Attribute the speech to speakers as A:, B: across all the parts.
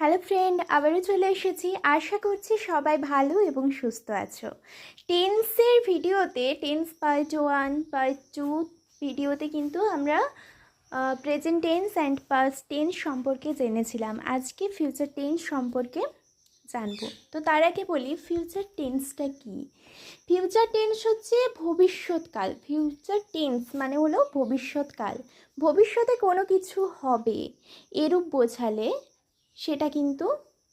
A: Hello friend আবারও চলে এসেছি। আশা করছি সবাই ভালো এবং সুস্থ আছো। টেন্সের ভিডিওতে tense part one part two ভিডিওতে কিন্তু আমরা present tense and past tense সম্পর্কে জেনেছিলাম। আজকে ফিউচার টেন্স সম্পর্কে জানব। তো তার আগে বলি ফিউচার টেন্সটা কী? ফিউচার টেন্স হচ্ছে ভবিষ্যৎকাল। ফিউচার টেন্স মানে হলো ভবিষ্যৎকাল। ভবিষ্যতে কোনো কিছু হবে, এরূপ বোঝালে সেটা কিন্তু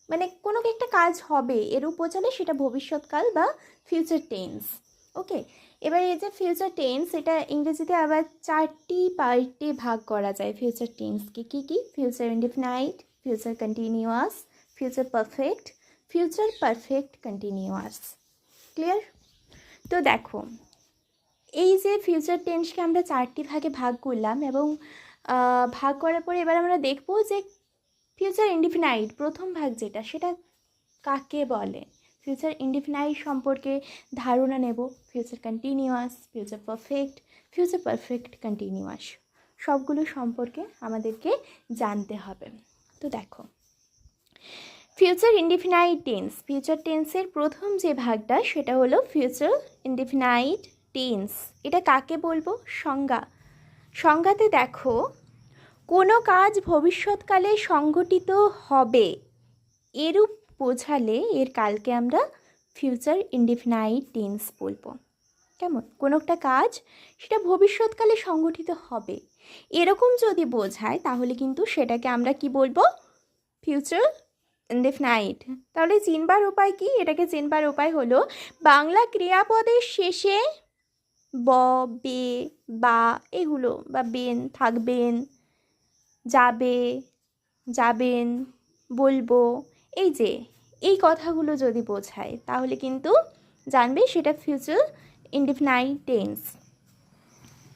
A: মানে কোনো একটা কাজ হবে এরূপ বোঝালে সেটা ভবিষ্যৎকাল বা ফিউচার টেন্স ওকে এবার এই যে ফিউচার টেন্স এটা ইংরেজিতে আবার চারটি পার্টে ভাগ করা যায় ফিউচার টেন্সকে কী। কী future indefinite future continuous future perfect future perfect continuous clear তো দেখো, এই যে ফিউচার টেন্সকে আমরা চারটি ভাগে ভাগ করলাম এবং ভাগ করার পরে এবার আমরা দেখব যে ফিউচার ইন্ডিফিনাইট প্রথম ভাগ যেটা, সেটা কাকে বলে? ফিউচার ইনডিফিনাইট সম্পর্কে ধারণা নেব। Future continuous future perfect future perfect continuous সবগুলো সম্পর্কে আমাদেরকে জানতে হবে। তো দেখো ফিউচার ইনডিফিনাইট টেন্স ফিউচার টেন্সের প্রথম যে ভাগটা, সেটা হলো ফিউচার ইনডিফিনাইট টেন্স এটা কাকে বলব? সংজ্ঞা। সংজ্ঞাতে দেখো কোনো কাজ ভবিষ্যৎকালে সংঘটিত হবে, এরূপ বোঝালে এর কালকে আমরা ফিউচার ইনডিফিনাইট টেন্স বলব। কেমন? কোনো একটা কাজ সেটা ভবিষ্যৎকালে সংঘটিত হবে, এরকম যদি বোঝায় তাহলে কিন্তু সেটাকে আমরা কি বলব? ফিউচার ইনডিফিনাইট তাহলে চিনবার উপায় কি? এটাকে চিনবার উপায় হলো বাংলা ক্রিয়াপদের শেষে ব, বে, বা এগুলো বা বেন, থাকবেন যাবে, যাবেন, বলব। এই যে, এই কথাগুলো যদি বোঝায়, তাহলে কিন্তু জানবে সেটা ফিউচার ইনডিফিনাইট টেন্স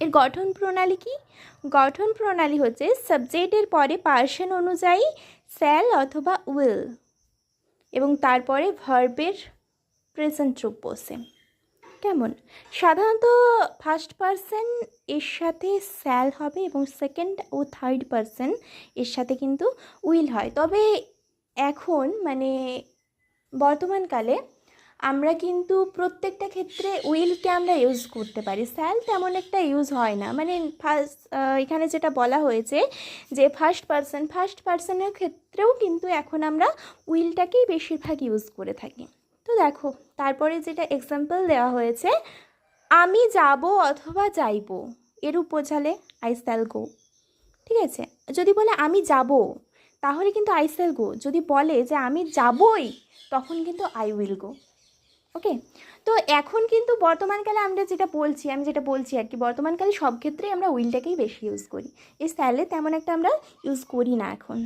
A: এর গঠন প্রণালী কি? গঠন প্রণালী হচ্ছে সাবজেক্টের পরে পার্সন অনুযায়ী স্যাল অথবা উইল এবং তারপরে ভার্বের প্রেজেন্ট রূপ বসে। কেমন? সাধারণত ফার্স্ট পার্সন এর সাথে স্যাল হবে এবং সেকেন্ড ও থার্ড পার্সন এর সাথে কিন্তু উইল হয়। তবে এখন মানে বর্তমানকালে আমরা কিন্তু প্রত্যেকটা ক্ষেত্রে উইলকে আমরা ইউজ করতে পারি। স্যাল তেমন একটা ইউজ হয় না। মানে ফার্স্ট এখানে যেটা বলা হয়েছে যে ফার্স্ট পার্সন ফার্স্ট পার্সনের ক্ষেত্রেও কিন্তু এখন আমরা উইলটাকেই বেশিরভাগ ইউজ করে থাকি। তো দেখো, তারপরে যেটা এক্সাম্পল দেওয়া হয়েছে, আমি যাব অথবা যাইব, এরূপ বোঝালে আই স্যাল গো। ঠিক আছে? যদি বলে আমি যাব, তাহলে কিন্তু আই স্যাল গো। যদি বলে যে আমি যাবই, তখন কিন্তু আই উইল গো ওকে তো এখন কিন্তু বর্তমানকালে আমরা যেটা বলছি, আমি যেটা বলছি আর কি বর্তমানকালে সব ক্ষেত্রেই আমরা উইলটাকেই বেশি ইউজ করি। এই স্যালে তেমন একটা আমরা ইউজ করি না এখন।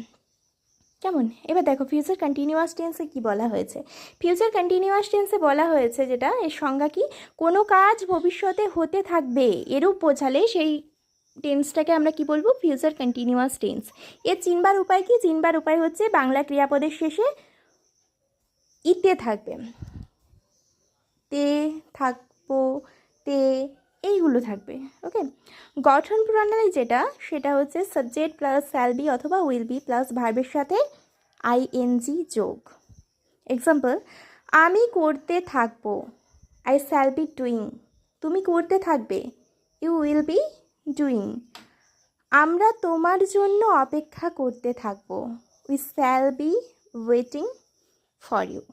A: কেমন? এবার দেখো ফিউচার কন্টিনিউয়াস টেন্সে কি বলা হয়েছে? ফিউচার কন্টিনিউয়াস টেন্সে বলা হয়েছে যেটা, এর সংজ্ঞা কি? কোনো কাজ ভবিষ্যতে হতে থাকবে, এরূপ বোঝালে সেই টেন্সটাকে আমরা কি বলব? ফিউচার কন্টিনিউয়াস টেন্স এর চিনবার উপায় কি? চিনবার উপায় হচ্ছে বাংলা ক্রিয়াপদের শেষে ইতে থাকবে। তে থাকব, তে এইগুলো থাকবে ওকে গঠন প্রণালী যেটা, সেটা হচ্ছে সাবজেক্ট প্লাস স্যাল বি অথবা উইল বি প্লাস ভার্বের সাথে আইএনজি যোগ। এক্সাম্পল আমি করতে থাকব আই স্যাল বি ডুইং তুমি করতে থাকবে ইউ উইল বি ডুইং আমরা তোমার জন্য অপেক্ষা করতে থাকব we shall be waiting for you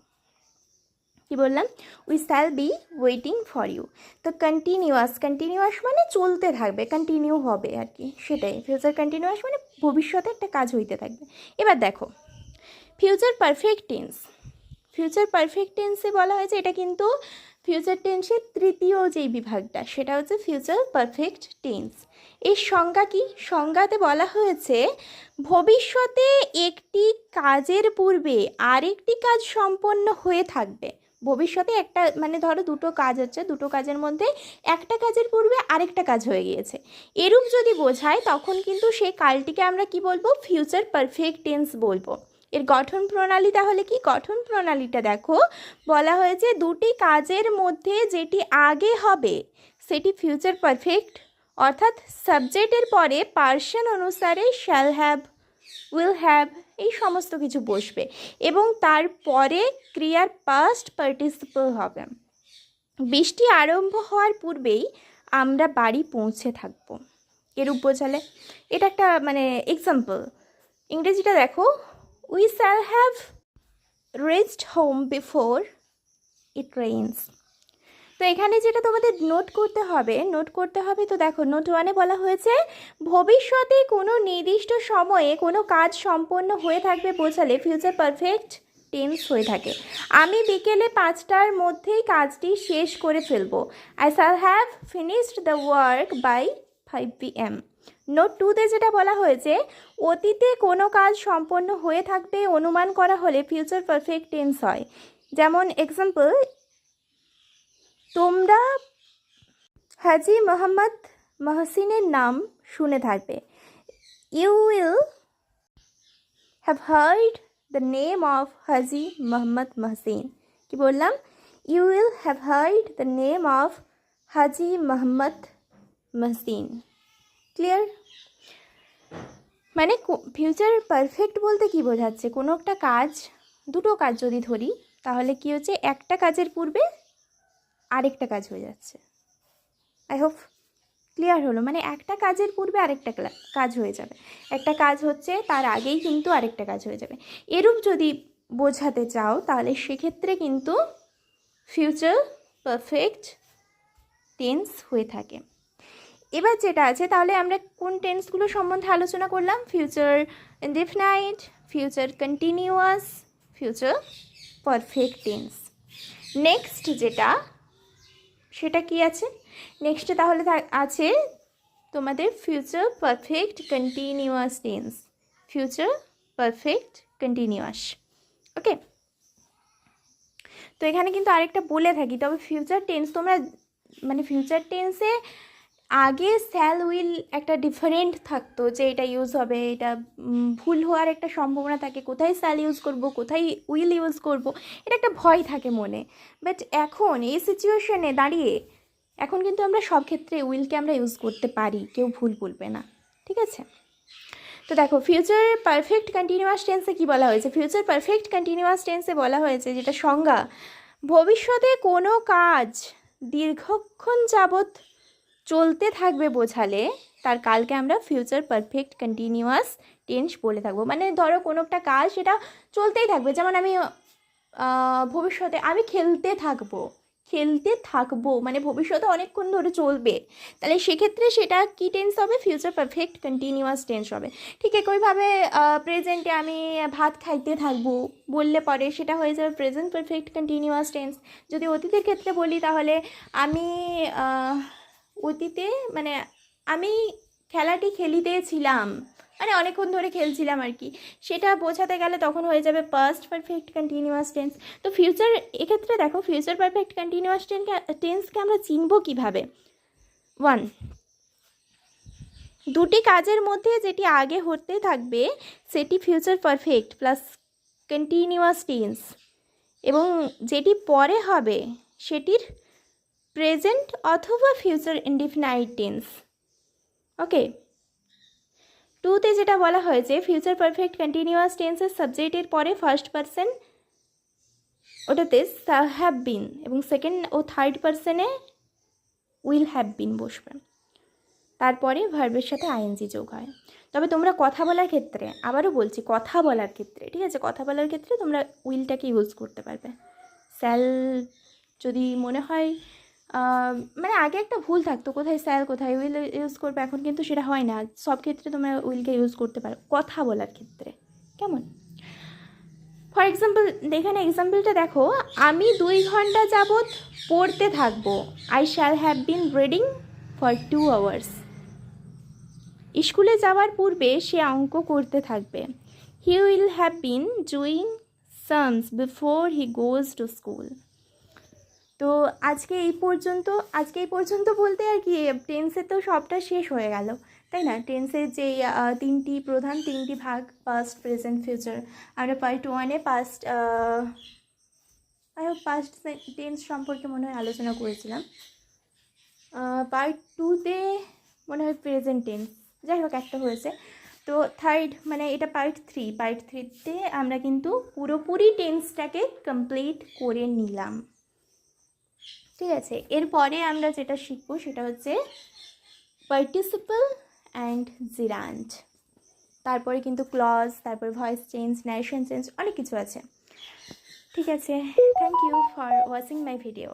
A: কি বললাম? We shall be waiting for you তো কন্টিনিউয়াস কন্টিনিউয়াস মানে চলতে থাকবে কন্টিনিউ হবে আর কি, সেটাই। ফিউচার কন্টিনিউয়াস মানে ভবিষ্যতে একটা কাজ হইতে থাকবে। এবার দেখো future perfect tense future perfect টেন্সে বলা হয়েছে, এটা কিন্তু ফিউচার টেন্সের তৃতীয় যেই বিভাগটা, সেটা হচ্ছে ফিউচার পারফেক্ট টেন্স এর সংজ্ঞা কি? সংজ্ঞাতে বলা হয়েছে, ভবিষ্যতে একটি কাজের পূর্বে আরেকটি কাজ সম্পন্ন হয়ে থাকবে। ভবিষ্যতে একটা মানে ধরো দুটো কাজ হচ্ছে, দুটো কাজের মধ্যে একটা কাজের পূর্বে আরেকটা কাজ হয়ে গিয়েছে। এরূপ যদি বোঝায়, তখন কিন্তু সেই কালটিকে আমরা কি বলব? ফিউচার পারফেক্ট টেন্স বলব। এর গঠন প্রণালী তাহলে কি? গঠন প্রণালীটা দেখো, বলা হয়েছে দুটি কাজের মধ্যে যেটি আগে হবে, সেটি ফিউচার পারফেক্ট অর্থাৎ সাবজেক্টের পরে পার্সন অনুসারে শ্যাল হ্যাভ উইল হ্যাভ এই সমস্ত কিছু বসবে এবং তারপরে ক্রিয়ার পাস্ট পার্টিসিপল হবে। বৃষ্টি আরম্ভ হওয়ার পূর্বেই আমরা বাড়ি পৌঁছে থাকব। এরূপ বোঝালে এটা একটা মানে এক্সাম্পল ইংরেজিটা দেখো we shall have reached home before it rains তো এখানে যেটা তোমাদের নোট করতে হবে নোট করতে হবে তো দেখো নোট ওয়ানে বলা হয়েছে, ভবিষ্যতে কোনো নির্দিষ্ট সময়ে কোনো কাজ সম্পন্ন হয়ে থাকবে বোঝালে ফিউচার পারফেক্ট টেন্স হয়ে থাকে। আমি বিকেলে পাঁচটার মধ্যেই কাজটি শেষ করে ফেলব। I shall have finished the work by five P M note টুতে যেটা বলা হয়েছে, অতীতে কোনো কাজ সম্পন্ন হয়ে থাকবে অনুমান করা হলে ফিউচার পারফেক্ট টেন্স হয়। যেমন এক্সাম্পল তোমরা হাজি মোহাম্মদ মহসিনের নাম শুনে থাকবে। You will have heard the name of Haji Mohammad Mohsin. কি বললাম? You will have heard the name of Haji Mohammad Mohsin. Clear মানে ফিউচার পারফেক্ট বলতে কি বোঝাচ্ছে? কোনো একটা কাজ, দুটো কাজ যদি ধরি, তাহলে কি হচ্ছে? একটা কাজের পূর্বে আরেকটা কাজ হয়ে যাচ্ছে। আই হোপ ক্লিয়ার হলো। মানে একটা কাজের পূর্বে আরেকটা কাজ হয়ে যাবে। একটা কাজ হচ্ছে তার আগেই কিন্তু আরেকটা কাজ হয়ে যাবে। এরূপ যদি বোঝাতে চাও, তাহলে সেক্ষেত্রে কিন্তু ফিউচার পারফেক্ট টেন্স হয়ে থাকে। এবার যেটা আছে, তাহলে আমরা কোন টেন্সগুলো সম্বন্ধে আলোচনা করলাম? Future indefinite future continuous future perfect tense next যেটা সেটা কি আছে? নেক্সটে তাহলে আছে তোমাদের future perfect continuous tense future perfect continuous okay তো এখানে কিন্তু আরেকটা বলে থাকি, তবে ফিউচার টেন্স তোমরা মানে ফিউচার টেন্সে আগে স্যাল উইল একটা ডিফারেন্ট থাকতো যে এটা ইউজ হবে, এটা ভুল হওয়ার একটা সম্ভাবনা থাকে, কোথায় স্যাল ইউজ করব, কোথায় উইল ইউজ করব, এটা একটা ভয় থাকে মনে। বাট এখন এই সিচুয়েশনে দাঁড়িয়ে, এখন কিন্তু আমরা সব ক্ষেত্রে উইলকে আমরা ইউজ করতে পারি, কেউ ভুল বলবে না, ঠিক আছে? তো দেখো ফিউচার পারফেক্ট কন্টিনিউয়াস টেন্সে কি বলা হয়েছে? ফিউচার পারফেক্ট কন্টিনিউয়াস টেন্সে বলা হয়েছে যেটা সংজ্ঞা, ভবিষ্যতে কোনো কাজ দীর্ঘক্ষণ যাবৎ চলতে থাকবে বোঝালে, তার কালকে আমরা ফিউচার পারফেক্ট কন্টিনিউয়াস টেন্স বলে থাকব। মানে ধরো কোনো একটা কাজ সেটা চলতেই থাকবে। যেমন আমি ভবিষ্যতে আমি খেলতে থাকব। খেলতে থাকব মানে ভবিষ্যতে অনেকক্ষণ ধরে চলবে। তাহলে সেক্ষেত্রে সেটা কি টেন্স হবে? ফিউচার পারফেক্ট কন্টিনিউয়াস টেন্স হবে। ঠিক একইভাবে প্রেজেন্টে আমি ভাত খাইতে থাকব বললে পরে সেটা হয়ে যাবে প্রেজেন্ট পারফেক্ট কন্টিনিউয়াস টেন্স যদি অতীতের ক্ষেত্রে বলি তাহলে আমি অতীতে মানে আমি খেলাটি খেলিতেছিলাম মানে অনেকক্ষণ ধরে খেলছিলাম আর কি। সেটা বোঝাতে গেলে তখন হয়ে যাবে পাস্ট পারফেক্ট কন্টিনিউয়াস টেন্স তো ফিউচার এক্ষেত্রে দেখো ফিউচার পারফেক্ট কন্টিনিউয়াস টেনকে টেন্সকে আমরা চিনব কীভাবে? ওয়ান দুটি কাজের মধ্যে যেটি আগে হতে থাকবে, সেটি future perfect plus continuous tense এবং যেটি পরে হবে, সেটির প্রেজেন্ট অথবা ফিউচার ইনডিফিনাইট টেন্স ওকে? টুতে যেটা বলা হয়েছে, ফিউচার পারফেক্ট কন্টিনিউয়াস টেন্সের সাবজেক্টের পরে ফার্স্ট পারসন ওটাতে হ্যাভ বিন এবং সেকেন্ড ও থার্ড পারসনে উইল হ্যাভ বিন বসবে। তারপরে ভার্বের সাথে আইএনজি যোগ হয়। তবে তোমরা কথা বলার ক্ষেত্রে, আবারও বলছি, কথা বলার ক্ষেত্রে, ঠিক আছে? কথা বলার ক্ষেত্রে তোমরা উইলটাকে ইউজ করতে পারবে। স্যাল যদি মনে হয় মানে আগে একটা ভুল থাকতো। কোথায় স্যাল কোথায় উইল ইউজ করবে, এখন কিন্তু সেটা হয় না। সব ক্ষেত্রে তোমরা উইলকে ইউজ করতে পারো। কথা বলার ক্ষেত্রে। কেমন? ফর এক্সাম্পল এখানে এক্সাম্পলটা দেখো। আমি দুই ঘণ্টা যাবৎ পড়তে থাকব। I shall have been reading for two hours স্কুলে যাওয়ার পূর্বে সে অঙ্ক করতে থাকবে। He will have been doing sums before he goes to school তো আজকে এই পর্যন্ত, আজকে এই পর্যন্ত বলতে আর কি টেন্সে তো সবটা শেষ হয়ে গেল, তাই না? টেন্সের যে তিনটি প্রধান, তিনটি ভাগ পাস্ট প্রেজেন্ট ফিউচার আমরা পার্ট ওয়ানে পাস্ট পাস্ট টেন্স সম্পর্কে মনে হয় আলোচনা করেছিলাম। পার্ট টুতে মনে হয় প্রেজেন্ট টেন্স যাই হোক একটা হয়েছে। তো থার্ড মানে এটা পার্ট থ্রি পার্ট থ্রিতে আমরা কিন্তু পুরোপুরি টেন্সটাকে কমপ্লিট করে নিলাম। ঠিক আছে, এরপরে আমরা যেটা শিখব সেটা হচ্ছে পার্টিসিপল অ্যান্ড জিরান্ট তারপরে কিন্তু ক্লজ তারপর ভয়েস চেঞ্জ ন্যারেশন চেঞ্জ অনেক কিছু আছে। ঠিক আছে thank you for watching my video